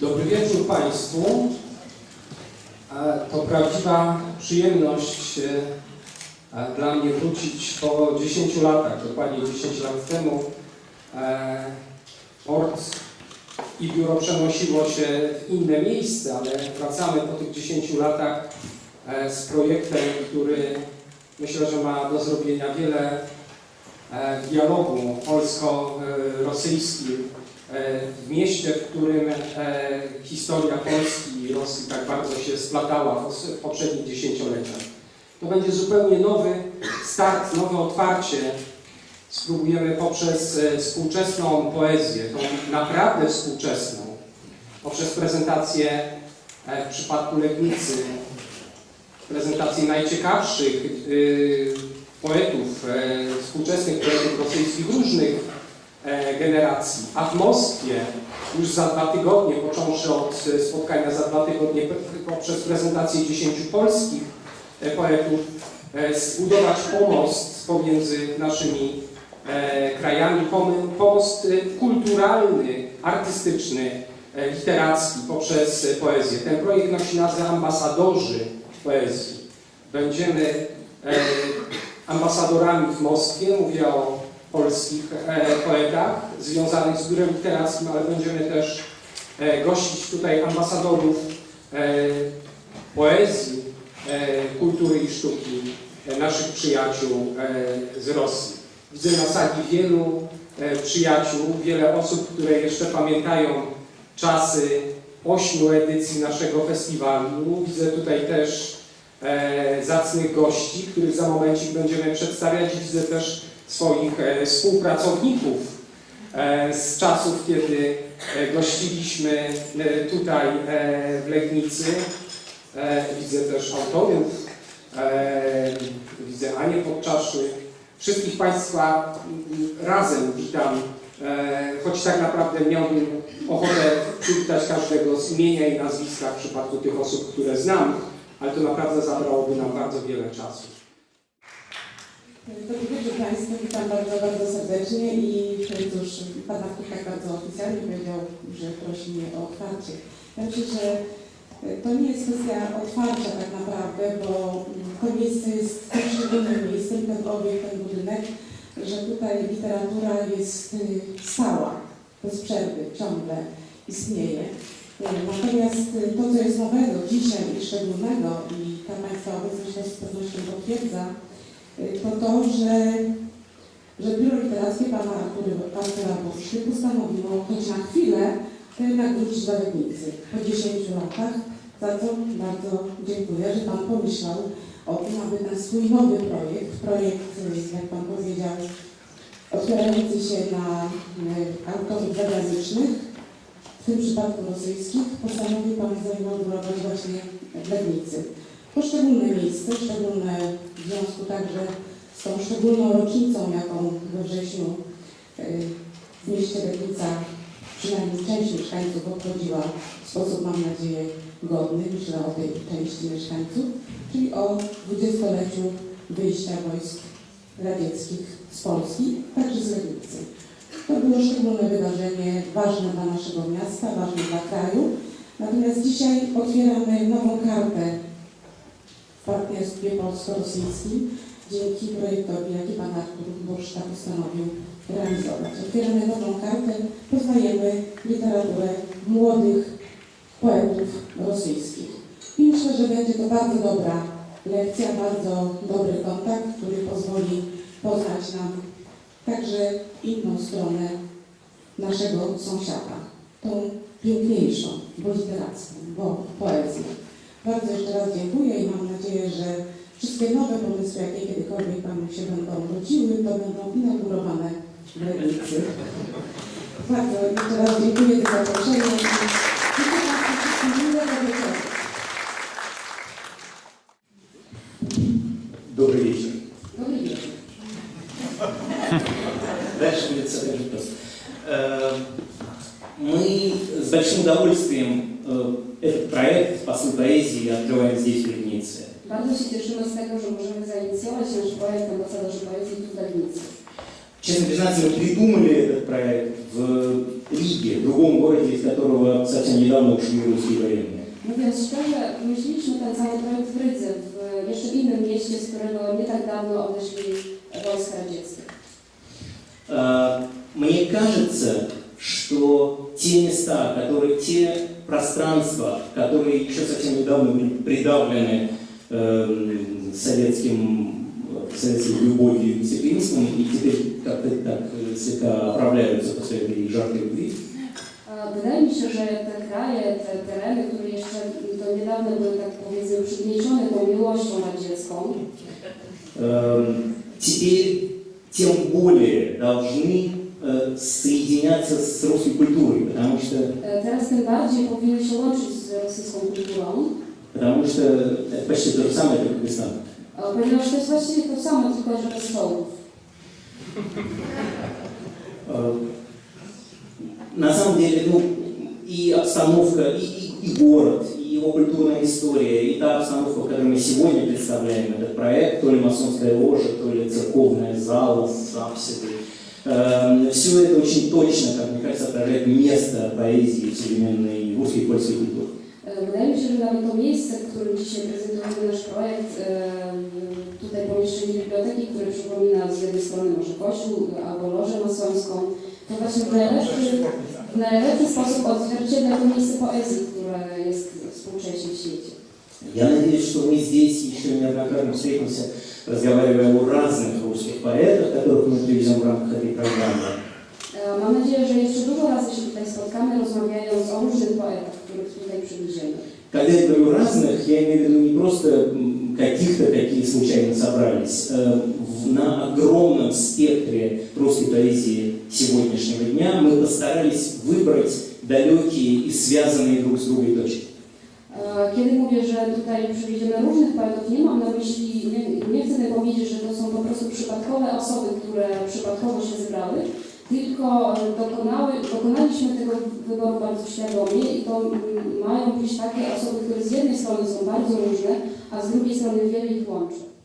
Dobry wieczór Państwu. E, To prawdziwa przyjemność e, e, dla mnie wrócić po 10 latach, dokładnie 10 lat temu. Port i biuro przenosiło się w inne miejsce, ale wracamy po tych 10 latach z projektem, który myślę, że ma do zrobienia wiele dialogu polsko-rosyjskim w mieście, w którym e, historia Polski i Rosji tak bardzo się splatała w poprzednich dziesięcioleciach. To będzie zupełnie nowy start, nowe otwarcie. Spróbujemy poprzez e, współczesną poezję, tą naprawdę współczesną, poprzez prezentację e, w przypadku Legnicy, prezentację najciekawszych y, poetów, e, współczesnych poetów rosyjskich różnych e, generacji, a w Moskwie już za dwa tygodnie, począwszy od e, spotkania za dwa tygodnie poprzez prezentację dziesięciu polskich e, poetów, e, zbudować pomost pomiędzy naszymi e, krajami, pom- pomost e, kulturalny, artystyczny, e, literacki poprzez e, poezję. Ten projekt nosi nazwę Ambasadorzy Poezji. Będziemy e, ambasadorami w Moskwie, mówię o polskich e, poetach związanych z biurem literackim, ale będziemy też e, gościć tutaj ambasadorów e, poezji, kultury i sztuki naszych przyjaciół z Rosji. Widzę na sali wielu przyjaciół, wiele osób, które jeszcze pamiętają czasy ośmiu edycji naszego festiwalu. Widzę tutaj też zacnych gości, których za momencik będziemy przedstawiać. Widzę też swoich e, współpracowników e, z czasów, kiedy e, gościliśmy tutaj w Legnicy. Widzę też autorów, widzę Anię Podczaszy. Wszystkich Państwa razem witam, choć tak naprawdę miałbym ochotę przywitać każdego z imienia i nazwiska w przypadku tych osób, które znam, ale to naprawdę zabrałoby nam bardzo wiele czasu. Dobry wieczór Państwu, witam bardzo, bardzo serdecznie i cóż, Pan Artur tak bardzo oficjalnie powiedział, że prosi mnie o otwarcie. Ja myślę, że to nie jest kwestia otwarcia tak naprawdę, bo to miejsce jest tak szczególnym miejscem, ten obiekt, ten budynek, że tutaj literatura jest y, stała, bez przerwy, ciągle istnieje. Natomiast y, to, co jest nowego dzisiaj i szczególnego i ta Państwa obecność to z pewnością potwierdza, to to, że, że Biuro Literackie Pana Artura Boszczy postanowiło choć na chwilę to jednak wrócić do Legnicy po 10 latach, za co bardzo dziękuję, że Pan pomyślał o tym, aby ten swój nowy projekt, projekt, jak Pan powiedział, otwierający się na y, autorów zagranicznych, w tym przypadku rosyjskich, postanowił Pan zainaugurować właśnie w Legnicy. To szczególne miejsce, szczególne w związku także z tą szczególną rocznicą, jaką we wrześniu y, w mieście Legnica przynajmniej część mieszkańców obchodziła w sposób, mam nadzieję, godny, myślę o tej części mieszkańców, czyli o dwudziestoleciu wyjścia wojsk radzieckich z Polski, także z Legnicy. To było szczególne wydarzenie, ważne dla naszego miasta, ważne dla kraju. Natomiast dzisiaj otwieramy nową kartę partnerstwie polsko-rosyjskim dzięki projektowi, jaki pan Artur Burszta postanowił realizować. Otwieramy nową kartę, poznajemy literaturę młodych poetów rosyjskich. I myślę, że będzie to bardzo dobra lekcja, bardzo dobry kontakt, który pozwoli poznać nam także inną stronę naszego sąsiada, tą piękniejszą, bo literacką, bo poezję. Bardzo jeszcze raz dziękuję i mam nadzieję, że wszystkie nowe pomysły, jakie kiedykolwiek Panu się będą rodziły, to będą inaugurowane w Legnicy. Bardzo jeszcze raz dziękuję za zaproszenie i życzę Państwu wszystkim miłego wieczoru. Добрый вечер. Dobry wieczór. Дальше будет все так же просто. Э, Мы с большим удовольствием э, этот проект «Посыл поэзии» открываем здесь, а в Леднице. Доносите, что мы с также можем заинициировать наш проект «Амбассадор поэзии» в Леднице. Честно признаться, мы придумали этот проект в Риге, в другом городе, из которого совсем недавно ушли русские военные. Ну, я считаю, мы лично танцевали проект в Ридзе, в еще Ешебином месте, с которого а не так давно обошли Волское детство. А, мне кажется, что те места, которые те пространства, которые еще совсем недавно были придавлены эм, советским, советской любовью и дисциплинством, и теперь как-то так э, слегка оправляются после этой жаркой любви, Wydaje mi się, że te tereny, które jeszcze do niedawna były tak powiedzmy przygniecione tą miłością эм, теперь тем более должны э, соединяться с русской культурой, потому что, teraz tym bardziej powinny się łączyć z rosyjską kulturą, потому что это почти то же самое, как весна. e, ponieważ to jest właściwie to samo, tylko że bez stołów. Э, На самом деле, ну, и обстановка, и, и- и город, и его культурная история, и та обстановка, в которой мы сегодня представляем этот проект, то ли масонская ложа, то ли церковная зала с апсидой, все это очень точно, как мне кажется, отражает место поэзии в современной русской и польской культуре. E, Wydaje mi się, że nawet to miejsce, w którym dzisiaj prezentujemy nasz projekt, e, tutaj pomieszczenie biblioteki, które przypomina z jednej strony może kościół albo lożę masońską, to właśnie w najlepszy, w najlepszy sposób odzwierciedla to miejsce poezji, które jest współcześnie w świecie. Я надеюсь, что мы здесь еще неоднократно встретимся, разговаривая о разных русских поэтах, которых мы привезем в рамках этой программы. Mam nadzieję, że jeszcze dużo razy się tutaj spotkamy, rozmawiając o różnych poetach, których tutaj. Когда я говорю разных, я имею в виду не просто каких-то, какие случайно собрались. Э, На огромном спектре русской поэзии сегодняшнего дня мы постарались выбрать далекие и связанные друг с другом точки. E, Kiedy mówię, że tutaj przywieziemy różnych poetów, nie mam na myśli, nie, nie chcę powiedzieć, że to są po prostu przypadkowe osoby, które przypadkowo się zebrały, tylko dokonały, dokonaliśmy tego wyboru bardzo świadomie i to mają być takie osoby, które z jednej strony są bardzo różne, a z drugiej strony wiele ich łączy.